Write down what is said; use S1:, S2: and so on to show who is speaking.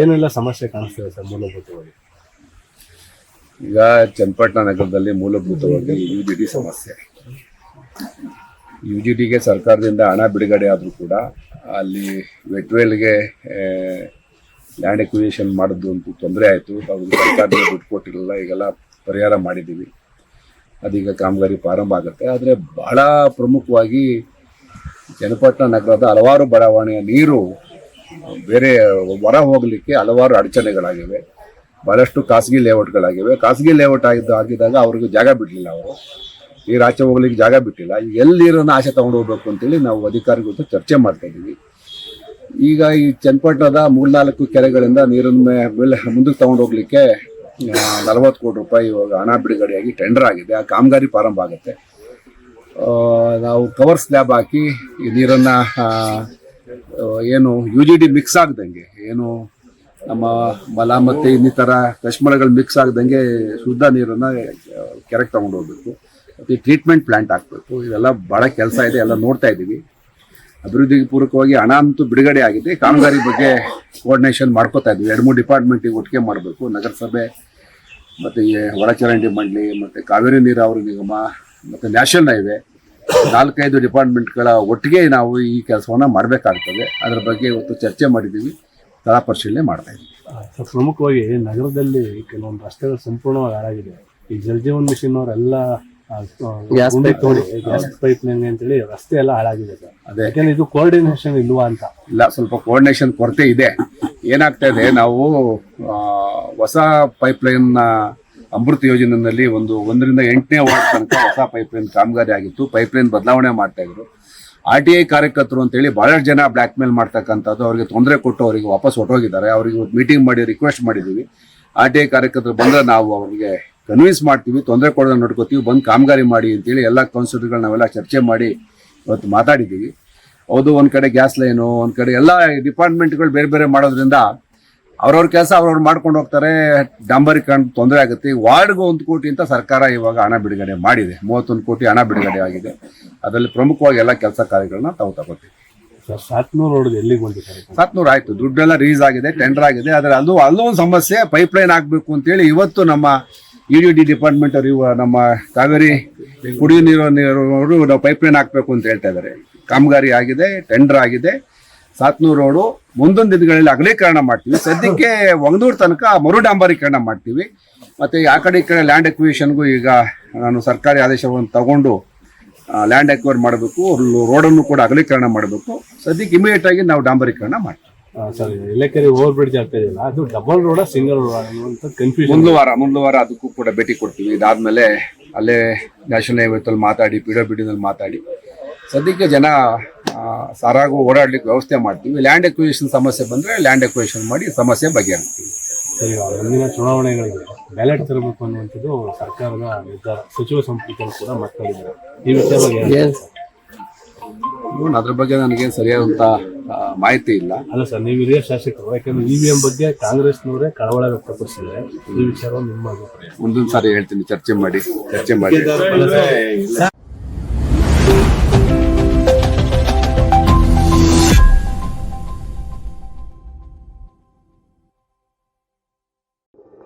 S1: ಏನೆಲ್ಲ ಸಮಸ್ಯೆ ಕಾಣಿಸ್ತದೆ ಸರ್ ಮೂಲಭೂತವಾಗಿ?
S2: ಈಗ ಚನ್ನಪಟ್ಟಣ ನಗರದಲ್ಲಿ ಮೂಲಭೂತವಾಗಿ ಯು ಜಿ ಡಿ ಸಮಸ್ಯೆ. ಯು ಜಿ ಡಿಗೆ ಸರ್ಕಾರದಿಂದ ಹಣ ಬಿಡುಗಡೆ ಆದರೂ ಕೂಡ ಅಲ್ಲಿ ವೆಟ್ವೇಲ್ಗೆ ಲ್ಯಾಂಡ್ ಎಕ್ವಿಷನ್ ಮಾಡಿದ್ದು ಅಂತೂ ತೊಂದರೆ ಆಯಿತು. ಅವ್ರಿಗೆ ಸರ್ಕಾರದಿಂದ ದುಡ್ಡು ಕೊಟ್ಟಿರಲಿಲ್ಲ. ಈಗೆಲ್ಲ ಪರಿಹಾರ ಮಾಡಿದ್ದೀವಿ. ಅದೀಗ ಕಾಮಗಾರಿ ಪ್ರಾರಂಭ ಆಗುತ್ತೆ. ಆದರೆ ಬಹಳ ಪ್ರಮುಖವಾಗಿ ಚನ್ನಪಟ್ಟಣ ನಗರದ ಹಲವಾರು ಬಡಾವಣೆಯ ನೀರು ಬೇರೆ ಹೊರ ಹೋಗಲಿಕ್ಕೆ ಹಲವಾರು ಅಡಚಣೆಗಳಾಗಿವೆ. ಬಹಳಷ್ಟು ಖಾಸಗಿ ಲೇಔಟ್ಗಳಾಗಿವೆ. ಖಾಸಗಿ ಲೇಔಟ್ ಆಗಿದ್ದು ಆಗಿದ್ದಾಗ ಅವ್ರಿಗೆ ಜಾಗ ಬಿಡಲಿಲ್ಲ ಅವರು. ಈ ಆಚೆ ಹೋಗ್ಲಿಕ್ಕೆ ಜಾಗ ಬಿಟ್ಟಿಲ್ಲ. ಎಲ್ಲಿ ನೀರನ್ನು ಆಚೆ ತಗೊಂಡು ಹೋಗ್ಬೇಕು ಅಂತೇಳಿ ನಾವು ಅಧಿಕಾರಿಗಳ ಜೊತೆ ಚರ್ಚೆ ಮಾಡ್ತಾ ಇದ್ದೀವಿ. ಈಗ ಈ ಚನ್ನಪಟ್ಟಣದ ಮೂರ್ನಾಲ್ಕು ಕೆರೆಗಳಿಂದ ನೀರನ್ನು ಮುಂದಕ್ಕೆ ತಗೊಂಡು ಹೋಗ್ಲಿಕ್ಕೆ ನಲವತ್ತು ಕೋಟಿ ರೂಪಾಯಿ ಇವಾಗ ಹಣ ಬಿಡುಗಡೆಯಾಗಿ ಟೆಂಡರ್ ಆಗಿದೆ. ಆ ಕಾಮಗಾರಿ ಪ್ರಾರಂಭ ಆಗುತ್ತೆ. ನಾವು ಕವರ್ ಸ್ಲ್ಯಾಬ್ ಹಾಕಿ ಈ ನೀರನ್ನು ಏನು ಯು ಜಿ ಡಿ ಮಿಕ್ಸ್ ಆಗ್ದಂಗೆ, ಏನು ನಮ್ಮ ಮಲ ಮತ್ತು ಇನ್ನಿತರ ಕಶ್ಮಲಗಳು ಮಿಕ್ಸ್ ಆಗ್ದಂಗೆ ಶುದ್ಧ ನೀರನ್ನು ಕೆರೆಗೆ ತಗೊಂಡು ಹೋಗ್ಬೇಕು. ಮತ್ತು ಟ್ರೀಟ್ಮೆಂಟ್ ಪ್ಲಾಂಟ್ ಹಾಕ್ಬೇಕು. ಇದೆಲ್ಲ ಭಾಳ ಕೆಲಸ ಇದೆ, ಎಲ್ಲ ನೋಡ್ತಾ ಇದ್ದೀವಿ. ಅಭಿವೃದ್ಧಿಗೆ ಪೂರಕವಾಗಿ ಹಣ ಅಂತೂ ಬಿಡುಗಡೆ ಆಗಿದೆ. ಕಾಮಗಾರಿ ಬಗ್ಗೆ ಕೋಆರ್ಡಿನೇಷನ್ ಮಾಡ್ಕೋತಾ ಇದ್ವಿ ಎರಡು, ಮೂರು ಡಿಪಾರ್ಟ್ಮೆಂಟಿಗೆ ಒಟ್ಟಿಗೆ ಮಾಡಬೇಕು. ನಗರಸಭೆ, ಮತ್ತು ಒಳಚರಂಡಿ ಮಂಡಳಿ, ಮತ್ತು ಕಾವೇರಿ ನೀರಾವರಿ ನಿಗಮ, ಮತ್ತು ನ್ಯಾಷನಲ್ ಹೈವೇ ನಾಲ್ಕೈದು ಡಿಪಾರ್ಟ್ಮೆಂಟ್ಗಳ ಒಟ್ಟಿಗೆ ನಾವು ಈ ಕೆಲಸವನ್ನು ಮಾಡಬೇಕಾಗ್ತದೆ. ಅದರ ಬಗ್ಗೆ ಇವತ್ತು ಚರ್ಚೆ ಮಾಡಿದ್ದೀವಿ. ಸ್ಥಳ ಪರಿಶೀಲನೆ ಮಾಡ್ತಾ ಇದ್ದೀವಿ.
S1: ಸರ್ ಪ್ರಮುಖವಾಗಿ ನಗರದಲ್ಲಿ ಕೆಲವೊಂದು ರಸ್ತೆಗಳು ಸಂಪೂರ್ಣವಾಗಿ ಹಾಳಾಗಿದೆ. ಈ ಜಲ್ ಜೀವನ್ ಮಿಷನ್ ಅವರೆಲ್ಲ ಗ್ಯಾಸ್ ಪೈಪ್ ಲೈನ್ ಅಂತೇಳಿ ರಸ್ತೆ ಎಲ್ಲ ಹಾಳಾಗಿದೆ ಸರ್.
S2: ಅದೇ.
S1: ಯಾಕಂದ್ರೆ ಇದು ಕೋಆರ್ಡಿನೇಷನ್ ಇಲ್ವಾ ಅಂತ.
S2: ಇಲ್ಲ ಸ್ವಲ್ಪ ಕೋಆರ್ಡಿನೇಷನ್ ಕೊರತೆ ಇದೆ. ಏನಾಗ್ತಾ ಇದೆ ನಾವು ಹೊಸ ಪೈಪ್ ಪೈಪ್ಲೈನ್ ಅಮೃತ ಯೋಜನೆಯಲ್ಲಿ ಒಂದು ಒಂದರಿಂದ ಎಂಟನೇ ವಾರ್ಡ್ ತನಕ ಹೊಸ ಪೈಪ್ಲೈನ್ ಕಾಮಗಾರಿ ಆಗಿತ್ತು. ಪೈಪ್ಲೈನ್ ಬದಲಾವಣೆ ಮಾಡ್ತಾ ಇದ್ರು. ಆರ್ ಟಿ ಐ ಕಾರ್ಯಕರ್ತರು ಅಂತೇಳಿ ಬಹಳಷ್ಟು ಜನ ಬ್ಲ್ಯಾಕ್ ಮೇಲ್ ಮಾಡ್ತಕ್ಕಂಥದ್ದು ಅವರಿಗೆ ತೊಂದರೆ ಕೊಟ್ಟು ಅವರಿಗೆ ವಾಪಸ್ ಹೊಟ್ಟೋಗಿದ್ದಾರೆ ಅವರಿಗೆ ಮೀಟಿಂಗ್ ಮಾಡಿ ರಿಕ್ವೆಸ್ಟ್ ಮಾಡಿದ್ದೀವಿ. ಆರ್ ಟಿ ಐ ಕಾರ್ಯಕರ್ತರು ಬಂದ್ರೆ ನಾವು ಅವರಿಗೆ ಕನ್ವಿನ್ಸ್ ಮಾಡ್ತೀವಿ. ತೊಂದರೆ ಕೊಡೋದನ್ನ ನೋಡ್ಕೋತೀವಿ. ಬಂದು ಕಾಮಗಾರಿ ಮಾಡಿ ಅಂತೇಳಿ ಎಲ್ಲ ಕೌನ್ಸಿಲರ್ಗಳು ನಾವೆಲ್ಲ ಚರ್ಚೆ ಮಾಡಿ ಇವತ್ತು ಮಾತಾಡಿದ್ದೀವಿ. ಹೌದು, ಒಂದು ಕಡೆ ಗ್ಯಾಸ್ ಲೈನು ಒಂದು ಕಡೆ ಎಲ್ಲ ಡಿಪಾರ್ಟ್ಮೆಂಟ್ಗಳು ಬೇರೆ ಬೇರೆ ಮಾಡೋದ್ರಿಂದ ಅವ್ರವ್ರ ಕೆಲಸ ಅವ್ರವ್ರು ಮಾಡ್ಕೊಂಡು ಹೋಗ್ತಾರೆ. ಡಾಂಬರೀಕರಣ ತೊಂದರೆ ಆಗುತ್ತೆ. ವಾರ್ಡ್ಗೆ ಒಂದು ಕೋಟಿ ಅಂತ ಸರ್ಕಾರ ಇವಾಗ ಹಣ ಬಿಡುಗಡೆ ಮಾಡಿದೆ. ಮೂವತ್ತೊಂದು ಕೋಟಿ ಹಣ ಬಿಡುಗಡೆ ಆಗಿದೆ. ಅದರಲ್ಲಿ ಪ್ರಮುಖವಾಗಿ ಎಲ್ಲ ಕೆಲಸ ಕಾರ್ಯಗಳನ್ನ ತಾವು ತಗೋತೀವಿ.
S1: ಸಾತ್ನೂರು
S2: ಆಯ್ತು. ದುಡ್ಡೆಲ್ಲ ರೀಸ್ ಆಗಿದೆ ಟೆಂಡರ್ ಆಗಿದೆ. ಆದರೆ ಅದು ಅಲ್ಲೂ ಒಂದು ಸಮಸ್ಯೆ ಪೈಪ್ಲೈನ್ ಅಂತ ಅಂತೇಳಿ ಇವತ್ತು ನಮ್ಮ ಇ ಡಿ ಡಿ ಡಿಪಾರ್ಟ್ಮೆಂಟ್ ಅವರು ನಮ್ಮ ಕಾವೇರಿ ಕುಡಿಯುವ ನೀರು ನೀರು ನಾವು ಪೈಪ್ಲೈನ್ ಹಾಕ್ಬೇಕು ಅಂತ ಹೇಳ್ತಾ ಇದ್ದಾರೆ. ಕಾಮಗಾರಿ ಆಗಿದೆ ಟೆಂಡರ್ ಆಗಿದೆ. ಸಾತ್ನೂರು ರೋಡು ಮುಂದೊಂದು ದಿನಗಳಲ್ಲಿ ಅಗಲೀಕರಣ ಮಾಡ್ತೀವಿ. ಸದ್ಯಕ್ಕೆ ಒಂಗನೂರು ತನಕ ಮರು ಡಾಂಬರೀಕರಣ ಮಾಡ್ತೀವಿ. ಮತ್ತೆ ಆ ಕಡೆ ಈ ಕಡೆ ಲ್ಯಾಂಡ್ ಎಕ್ವಿಷನ್ಗೂ ಈಗ ನಾನು ಸರ್ಕಾರಿ ಆದೇಶವನ್ನು ತಗೊಂಡು ಲ್ಯಾಂಡ್ ಎಕ್ವೈರ್ ಮಾಡಬೇಕು. ರೋಡನ್ನು ಕೂಡ ಅಗಲೀಕರಣ ಮಾಡಬೇಕು. ಸದ್ಯಕ್ಕೆ ಇಮಿಡಿಯೇಟ್ ಆಗಿ ನಾವು ಡಾಂಬರೀಕರಣ ಮಾಡ್ತೀವಿ.
S1: ಸರಿ. ಓವರ್ ಬ್ರಿಡ್ಜ್ ಆಗ್ತಾ ಇದೆಯಲ್ಲ ಅದು ಡಬಲ್ ರೋಡ ಸಿಂಗಲ್ ರೋಡ್ ಅಂತ ಕನ್ಫ್ಯೂಷನ್
S2: ವಾರ ವಾರ ಅದಕ್ಕೂ ಕೂಡ ಭೇಟಿ ಕೊಡ್ತೀವಿ. ಇದಾದ್ಮೇಲೆ ಅಲ್ಲೇ ನ್ಯಾಷನಲ್ ಹೈವೇತಲ್ಲಿ ಮಾತಾಡಿ ಪಿ ಡಬ್ಲ್ಯೂ ಡಿನಲ್ಲಿ ಮಾತಾಡಿ. ಸದ್ಯಕ್ಕೆ ಜನ ಸಾರಾಗು ಓಡಾಡ್ಲಿಕ್ಕೆ ವ್ಯವಸ್ಥೆ ಮಾಡ್ತೀವಿ. ಲ್ಯಾಂಡ್ ಎಕ್ವಿಷನ್ ಸಮಸ್ಯೆ ಬಂದರೆ ಲ್ಯಾಂಡ್ ಎಕ್ವಿಷನ್ ಮಾಡಿ ಸಮಸ್ಯೆ ಬಗೆಹರಿಸ್ತೀವಿ.
S1: ಸರಿ ಮುಂದಿನ ಚುನಾವಣೆಗಳಿಗೆ ಬ್ಯಾಲೆಟ್ ತರಬೇಕು ಅನ್ನುವಂಥದ್ದು ಸರ್ಕಾರದ ನಿರ್ಧಾರ. ಸಚಿವ ಸಂಪುಟದಲ್ಲಿ ಕೂಡ ಮಾತಾಡಿದ್ದಾರೆ. ಈ ವಿಚಾರವಾಗಿ?
S2: ಇವ್ನು ಅದ್ರ ಬಗ್ಗೆ ನನಗೇನು ಸರಿಯಾದಂಥ ಮಾಹಿತಿ ಇಲ್ಲ.
S1: ಅಲ್ಲ ಸರ್ ನೀವು ಹಿರಿಯ ಶಾಸಕರು ಯಾಕಂದ್ರೆ ಇ ವಿ ಎಂ ಬಗ್ಗೆ ಕಾಂಗ್ರೆಸ್ನವರೇ ಕಳವಳ ವ್ಯಕ್ತಪಡಿಸಿದ್ದಾರೆ. ಈ ವಿಚಾರವನ್ನು ನಿಮ್ಮ ಅಭಿಪ್ರಾಯ?
S2: ಮುಂದಿನ ಸಾರಿ ಹೇಳ್ತೀನಿ ಚರ್ಚೆ ಮಾಡಿ ಚರ್ಚೆ ಮಾಡಿ.